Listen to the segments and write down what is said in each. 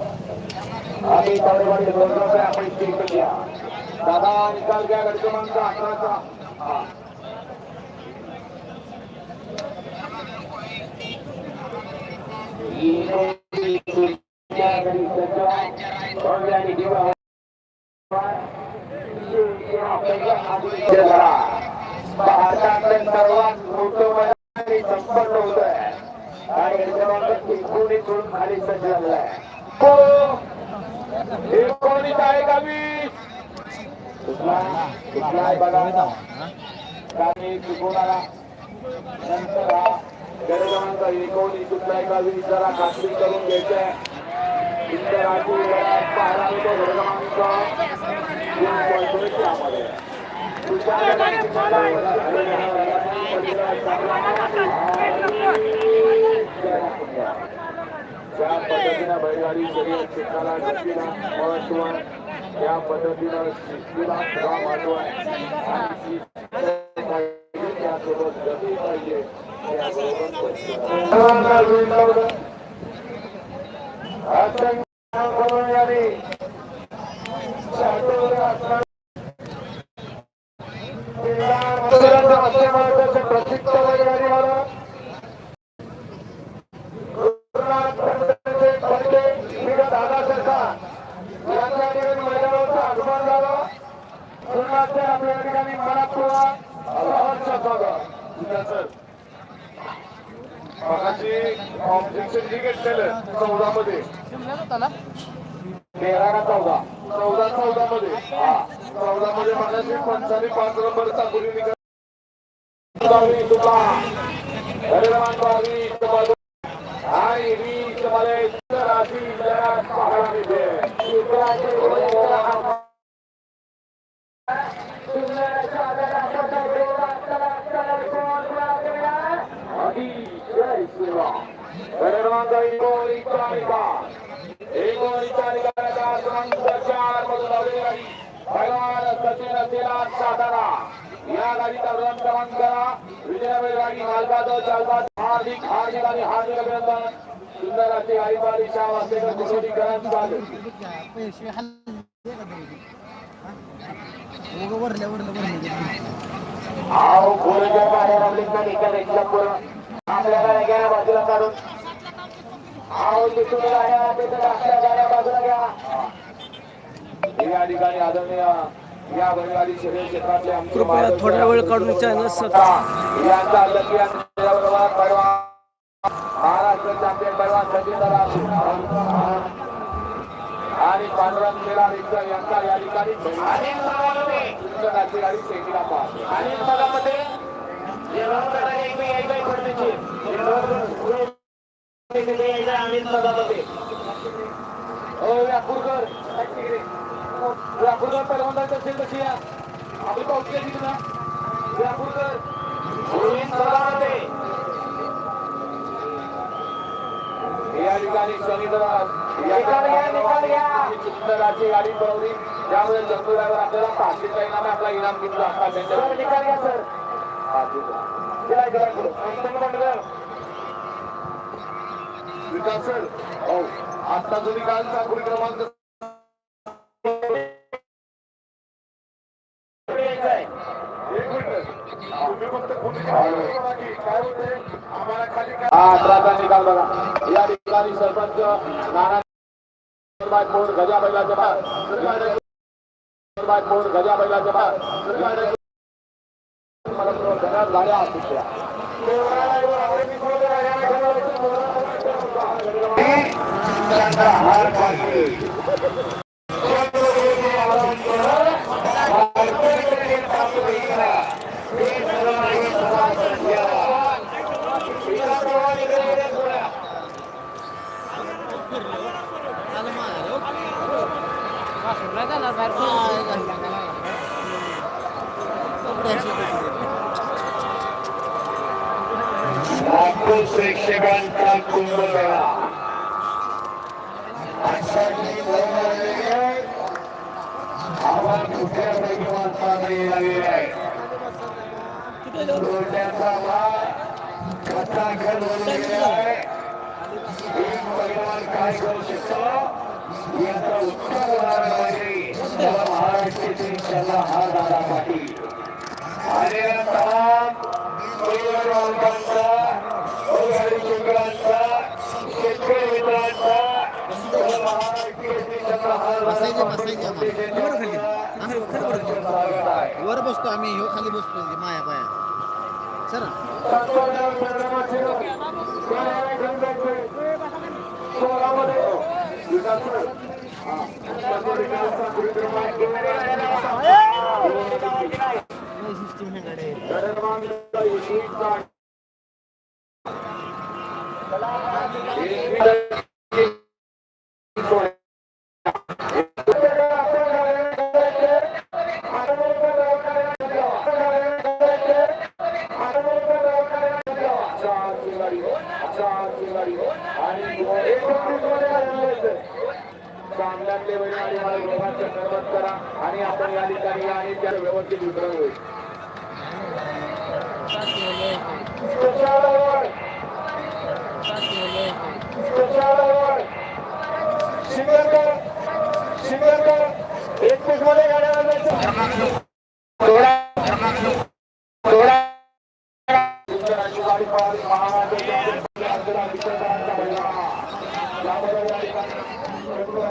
आम्ही तावडेवाडी आपण घ्या दादा निकाल घ्या गट क्रमांक अकराचा हा. भारतातलं सर्वात मोठं मैदान संपन्न होत आहे आणि क्रमांक तिरकोणी सोडून खाली सज्ज झालेला आहे हो. एकोणीस आहे का वीस कुठला कुठला आहे बघा काही चुकून नंतर हा गड क्रमांक एकोणीस कुठला आहे का वीस जरा खात्री करून घ्यायचंय इंदिराची वेळात पाहायला मिळतो गड क्रमांक वीस point दोनशे आम्हाला. ज्या पद्धतीनं बैलगाडी शर्यत शिकायला शिस्तीला महत्त्व या पद्धतीनं शिस्तीला सुद्धा महत्त्व त्यासोबत गती पाहिजे. त्यासोबत प्रसिद्ध बैलगाडी यांच्या ठिकाणी मैदानावरचं आगमन झालं. सुरुवातच्या आपल्या ठिकाणी मनापूर्वक मगाशी ऑब्जेक्शन जे घेतलेलं चौदा मध्ये तेरा का चौदा. चौदा चौदा मध्ये हा चौदा मध्ये मगाशी पंचाने पाच नंबर चाकुरी निघाली. तुला क्रमांक बावीस बाजू. आणि वीसमध्ये क्रमांक एकोणीसचा निकाल एकोणीसचा निकालाचा क्रमांक चार मधून लावलेली भगवान सचिन सेना सातारा या गाडीचा रन क्रमांक करा विजयावेळी गाडी मालकाचं चालतात हार्दिक हार्दिक आणि हार्दिक अभिनंदन सुंदर आई बारी शाह वासेकर कुसोडीकरांचं स्वागत पैसे हल्ले बाजूला काढून या ठिकाणी आदरणीय या बैलगाडी शरीर क्षेत्रातले आमचे कृपया मार्गदर्शक थोडा वेळ काढून चॅनल आता यांचा लकी बरोबर महाराष्ट्र चॅम्पियन सचिन आणि पांडुरंग मेला यांचा या ठिकाणी सुंदर गाडी व्यापूरकर व्यापूरकर पहिल्यांदा असेल तशी या आपली पावती आहे. व्यापूरकर या ठिकाणी सुंदराची गाडी पळवली त्यामुळे जम्मू ड्रायव्हर आपल्याला पाचशेचा इनाम आहे. आपला इनाम किती असला त्यांच्या निकाल सर. हो. आता तुम्ही काल चाकरी क्रमांक निकाल बघा. या ठिकाणी सरपंच नाना फोन गजा बैलाच्या बाहेर फोन गजा बैलाच्या असतील हार पाहिजे लाखो प्रेक्षकांचा कुंभमेळा. यांचा उत्सव होणार म्हणजे त्याला महाराष्ट्राची त्यांना हा दादा पाटील आलेल्या तमाम शेतकरी मित्रांचा वर बसतो आम्ही ह्यो खाली बसतो माया पाया. सर सोळामध्ये संग्रामाचे कोणाला गंगाचे सोलामध्ये विकास हा तत्वज्ञानाचा कार्यक्रम आहे. सिस्टीम हे गाडी आहे. गडमांगचा युनिटचा सामन्यातले बैलगाडी मालक दोघांचं सरबत करा आणि आपण या ठिकाणी या आणि त्या व्यवस्थित वितरण होईल Special award. Special award. शिंगरकर शिंगरकर एकतीसमध्ये गाड्या जायचं थोडा थोडा राजू गाडी पळाली महाराष्ट्र अर्चना विठ्ठलरावांचा बैलगाडा. यामध्ये या ठिकाणी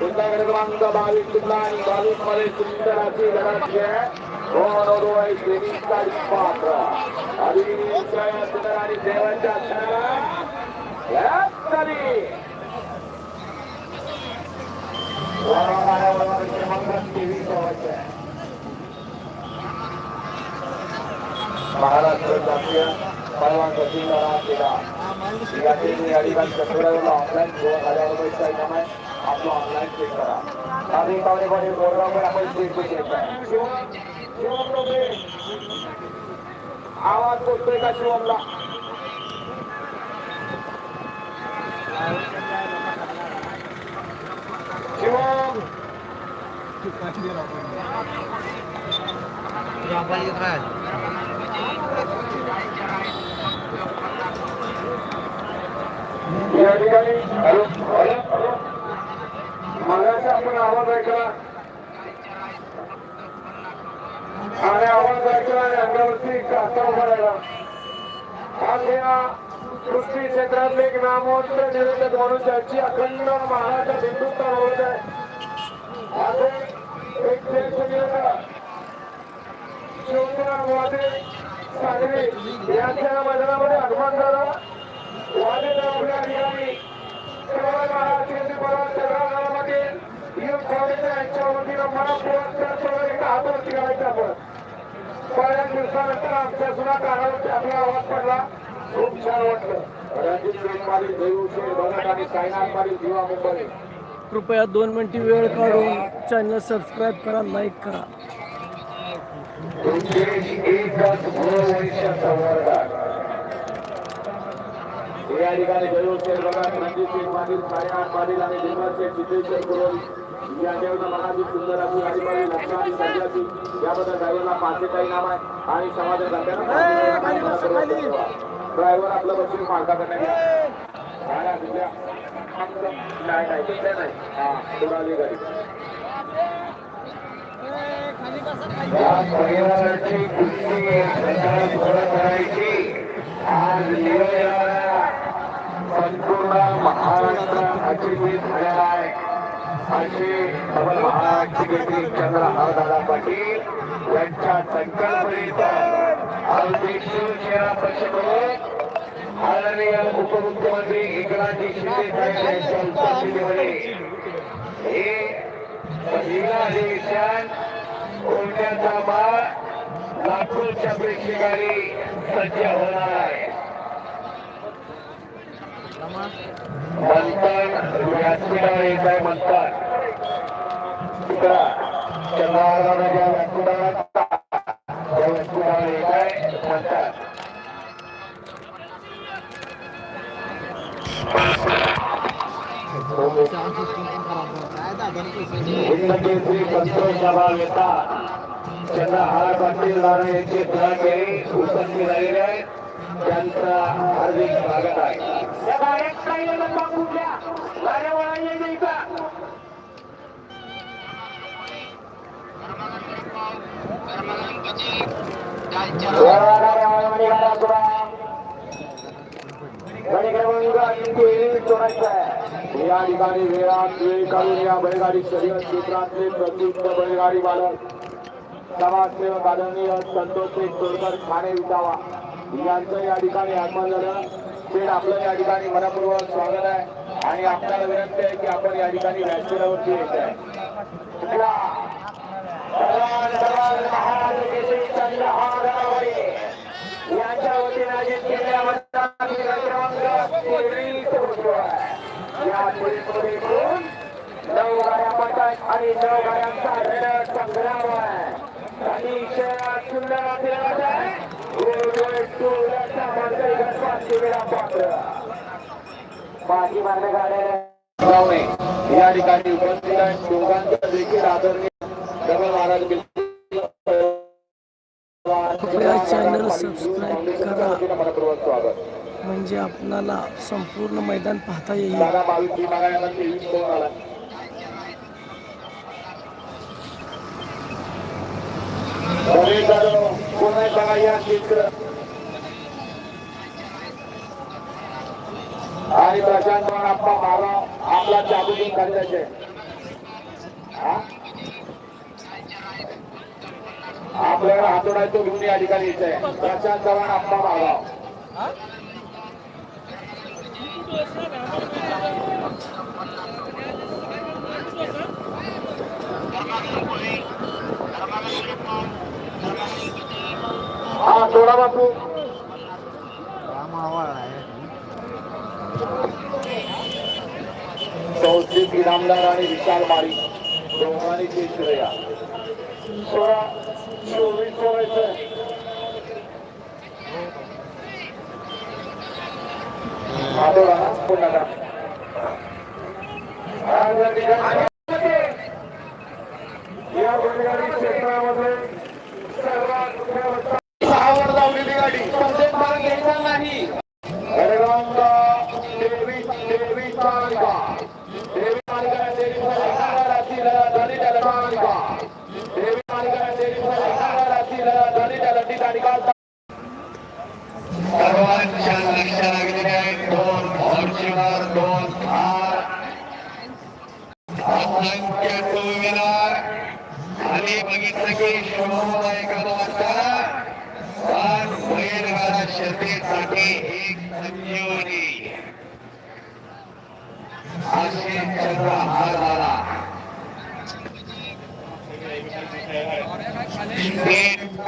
पुन्हा क्रमांक बावीस सुद्धा आणि बावीसमध्ये सुंदर अशी लढत आहे दोन ओरवाई तेवीस तारीख पात्र अभिनय सुंदर आणि देवाच्या क्षणाला लढत झाली वरवाड्यावर क्रमांक तेवीस आहे महाराष्ट्र जातीय परवान सचिन केला यासाठी या ठिकाणी कचोऱ्याला ऑनलाईन गोवा हजार रुपयाचा इनाम आहे आपलं ऑनलाईन चेक करा आधी पावणे पावणे बोर्डावर आपण चेक चेक आहे शिवम शिवम डोबळे. आवाज पोचतोय का शिवमला शिवम आपण इथं राहायला. या ठिकाणी आपण आवाज ऐकला आणि आवाज ऐकला आणि अंगावरती काचा उभा राहिला आज या कुस्ती क्षेत्रातले एक नामवंत अखंड महाराष्ट्र हिंदुत्व होत आहे शिवकुमार मोहाते सांगली यांच्या मैदानामध्ये आगमन झालं वादे आपल्या ठिकाणी यांच्या वतीनं एका हातावरती आपण दिवसानंतर आमच्या सुद्धा कानावरती आपला आवाज पडला खूप छान वाटलं. रणजित प्रेमवाली देऊशे भगत आणि सायनाथ पाटील जीवा मुंबई कृपया दोन मिनिटे वेळ काढून चॅनल सबस्क्राईब करा लाईक करा. या ठिकाणी आणि निर्मल शेठ सिद्धेश्वर पुरोहित या देवना मनाची सुंदर अशी गाडी पाहिली लक्ष आणि सध्याची याबद्दल ड्रायव्हरला पाचशे काही नाम आहे आणि समाज ड्रायव्हर आपलं बसून मालकाकडे घ्या नाही नाही हा उडाली गाडी परिवाराची कुस्ती करायची आज संपूर्ण महाराष्ट्र अचिंतित झालेला आहे असे महाराष्ट्र चंद्रहार दादा पाटील यांच्या संकल्पनेचा अगदी शिवसेना पक्षप्रमुख आदरणीय उपमुख्यमंत्री एकनाथजी शिंदे साहेब यांच्या उपस्थितीमध्ये हे पहिला अधिवेशन कोणत्याचा माळ लाखोच्या प्रेक्षकांनी सज्ज होणार आहे. मंथन व्यासपीठावर येत आहे मंथन. तिकडा चंद्रहाराच्या व्यासपीठावर त्या व्यासपीठावर येत आहे मंथन. साऊंड सिस्टीम पण खराब आहे. काय मैदान केसरी हिंदकेसरी संतोष सभा येतात चंद्रहार पाटील राणे यांचे खेळाडू उपस्थित झालेले आहेत त्यांचं हार्दिक स्वागत आहे या गाड्यात काही लंबा या ठिकाणी वेळात वेळ काढून या बैलगाडी शरीर क्षेत्रातले प्रसिद्ध बैलगाडी बालक समाजसेवक आदरणीय संतोष तोडकर ठाणे विसावा यांचं या ठिकाणी आगमन झालं ते आपलं या ठिकाणी मनपूर्वक स्वागत आहे आणि आपल्याला विनंती आहे की आपण या ठिकाणी व्यासपीठावरती येत आहे कुठला? भगवान भगवान महाराज केशरी चंद्रहार गडावरी यांच्या वतीने आयोजित केलेल्या मतदानाची क्रमांक तेवीस होतो आहे. या पुढे करून नऊ गाड्या आणि नऊ गाड्यांचा संग्राम आहे सुंदर आहे. बाकी गाड्या या ठिकाणी उपस्थित आहेत दोघांचा देखील आदरणीय डबल महाराज कृपया चॅनल सबस्क्राईब करा. म्हणजे आपणाला संपूर्ण मैदान पाहता येईल. दादा बावीस टीम आला तेवीस कोण आला बरे झालं कोण आहे बघा या चित्र आणि प्रशांत म्हणून आप्पा मारा आपला चाबू घेऊन खाली जायचे हा? आपल्याला हातोडा तो घेऊन या ठिकाणी येत आहे प्रशांत चव्हाण आप्पा मागाव. हा थोडा बापू. राम आवाळ इनामदार आणि विशाल मारी दोघांनी ते श्रेया. सोळा चोवीस सोळायचं या बैलगाडी क्षेत्रामध्ये सर्वात सहावर लावलेली गाडी भाग घ्यायचा नाही क्रमांक तेवीस तेवीस तेवीस तेवीस रात्री झाली त्याला मालिका तेवीस मालिका तेवीस मालिका रात्री झाली त्याला ती गाडी काढता सर्वांच्या लक्ष लागलेले आहेत दोन फॉर्च्युनर दोन कार असंख्य टू व्हीलर आणि बघितलं की शोभा एखादा वाजता पण बैलगाडा शर्यतीसाठी एक संजीवनी अशी चंद्रहार झाला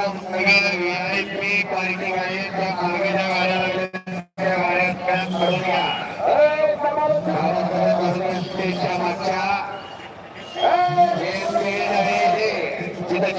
व्हीआयपी पार्किंग आहे त्या मार्गाच्या गाड्या लागल्या त्या गाड्यात पॅन करून घ्या स्टेजच्या मागच्या हे स्टेज आहे हे जिथं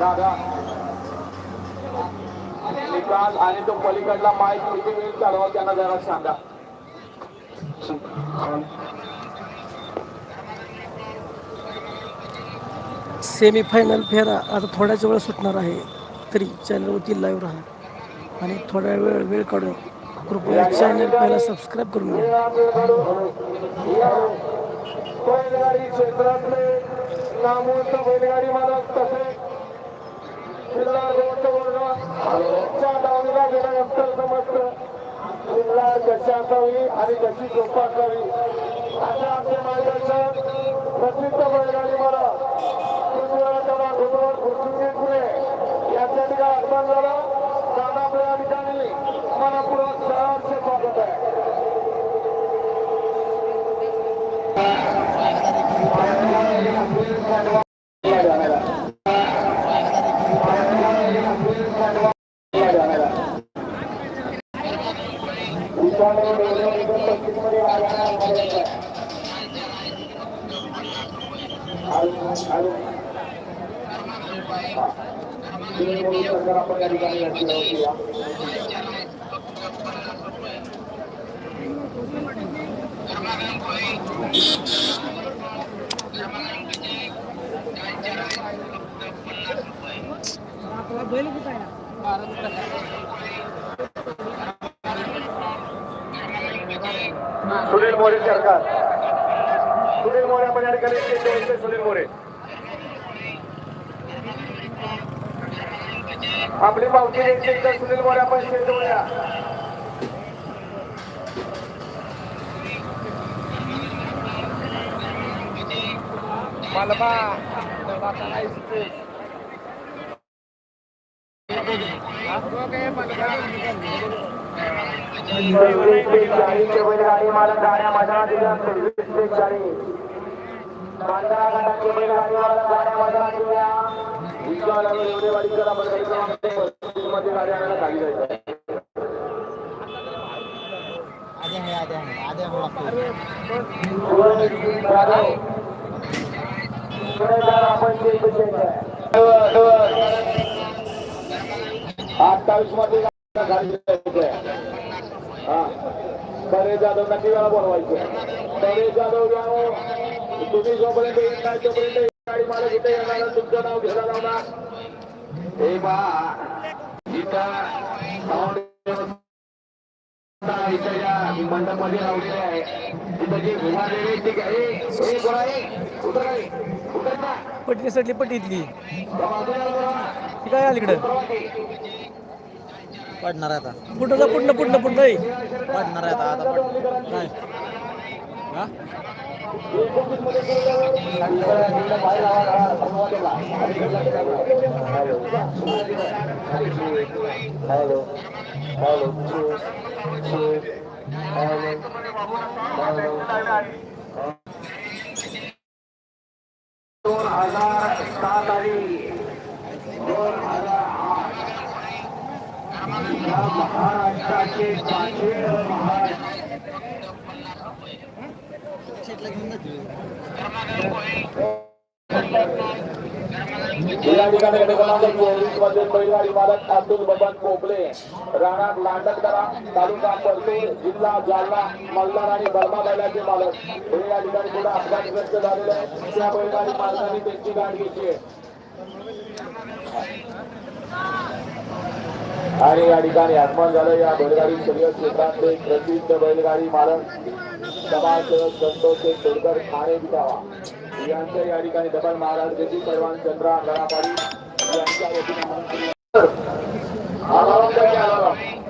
दादा निकाल आणि तो पलीकडला माईक किती वेळ चालवा त्यांना जरा सांगा सेमीफायनल फेरा आता थोड्याच वेळ सुटणार आहे तरी चॅनलवरती लाईव्ह राहा आणि थोड्या वेळ वेळ काढून कृपया चॅनल पहिला सबस्क्राईब करून घ्या बैलगाडी क्षेत्रातले नामवंत बैलगाडी मालक तसेच तिला रोज वर्ण रोजच्या दावणीला गेल्यानंतर समजतं तिला कशी असावी आणि कशी झोपा असावी अशा आमचे मार्गदर्शन प्रसिद्ध बैलगाडी मला त्याला घुमवून घुसून घेतले याच्या ठिकाणी अर्पण झाला दादा सुनील मोरे सरकार. सुनील मोरे आपण या ठिकाणी सुनील मोरे. आपली पावती द्यायची आहे तर सुनील मोरे आपण स्टेजवर या. सव्वीस ते चाळीसचे बैलगाडी मालक गाड्या मैदानात दिल्या सव्वीस ते चाळीस पंधरा गटाचे बैलगाडी मालक गाड्या मैदानात दिल्या विश्वाला एवढे करा बैलगाडी क्रमांक पस्तीसमध्ये गाडी आणायला खाली जायचं आपण ते अठ्ठावीसमध्ये हा. करे जाधव नक्की वेळा बोलवायचं. करे जाधव जाओ तुम्ही जोपर्यंत येत नाही तोपर्यंत गाडी मालक इथे येणार तुमचं नाव घ्यायला लावणार हे बा इथं इथं या मंडपमध्ये लावलेली आहे. तिथं जी घुमालेली आहे ती काय हे कोण आहे? उतर काय उतर ना पट्टी सटली. ती काय अलीकडं पडणार आहे आता. पुढं जा पुढनं पुढनं पुढनं ए. पडणार आहे आता आता काय? हा? हॅलो हॅलो दोन हजार सात आणि दोन हजार या महाराष्ट्राचे या ठिकाणी क्रमांक चोवीसमध्ये बैलगाडी मालक अब्दुल बबन पोपले राहणार लांडकरा तालुका परतूर जिल्हा जालना मल्हार आणि बर्मा बैलाचे मालक हे या ठिकाणी पुढे अपघातग्रस्त झालेले आहेत. त्या बैलगाडी त्यांची गाठ घेतली आहे. आणि या ठिकाणी आगमन झालं. या बैलगाडी शर्यत क्षेत्रातले प्रसिद्ध बैलगाडी मालक समाजसेवक संतोष तोडकर ठाणे विटावा. यांच्या या ठिकाणी दबल महाराज गती पैलवान चंद्रा गणापाडी यांच्या वतीने आवाहन